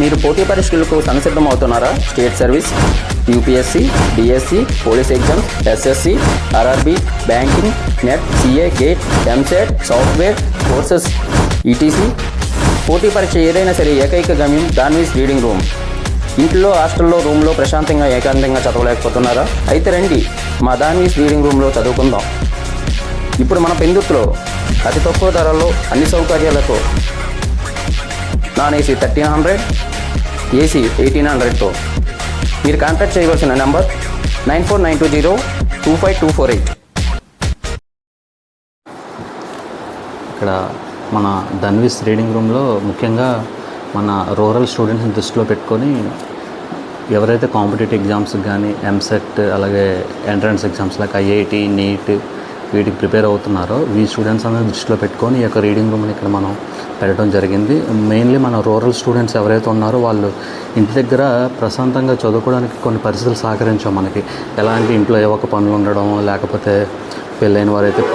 మీరు పోటీ పరీక్షలకు సంసిద్ధం అవుతున్నారా state service UPSC DSC police exams SSC RRB banking NET CA GATE EAMCET software courses ETC. పోటీ పరీక్ష ఏదైనా సరే ఏకైక గమ్యం దాన్వీస్ రీడింగ్ రూమ్. ఇంట్లో హాస్టల్లో రూమ్లో ప్రశాంతంగా ఏకాంతంగా చదవలేకపోతున్నారా? అయితే రండి మా దాన్వీస్ రీడింగ్ రూమ్లో చదువుకుందాం. ఇప్పుడు మన పెందుతులో అతి తక్కువ ధరల్లో అన్ని సౌకర్యాలతో non AC thirteen hundred AC eighteen హండ్రెడ్తో మీరు కాంటాక్ట్ చేయవలసిన number nine four nine two zero two five two four eight. ఇక్కడ మన ధన్విస్ రీడింగ్ రూమ్లో ముఖ్యంగా మన రూరల్ స్టూడెంట్స్ని దృష్టిలో పెట్టుకొని ఎవరైతే కాంపిటేటివ్ ఎగ్జామ్స్కి కానీ ఎంసెట్ అలాగే entrance exams like IIT NEET వీటికి ప్రిపేర్ అవుతున్నారో ఈ స్టూడెంట్స్ అనేది దృష్టిలో పెట్టుకొని ఈ యొక్క రీడింగ్ రూమ్ని ఇక్కడ మనం పెట్టడం జరిగింది. మెయిన్లీ మన రూరల్ స్టూడెంట్స్ ఎవరైతే ఉన్నారో వాళ్ళు ఇంటి దగ్గర ప్రశాంతంగా చదువుకోవడానికి కొన్ని పరిస్థితులు సహకరించాం మనకి. ఎలాంటి ఇంట్లో ఏ ఒక్క పనులు ఉండడం లేకపోతే పెళ్ళైన వారైతే పెళ్ళి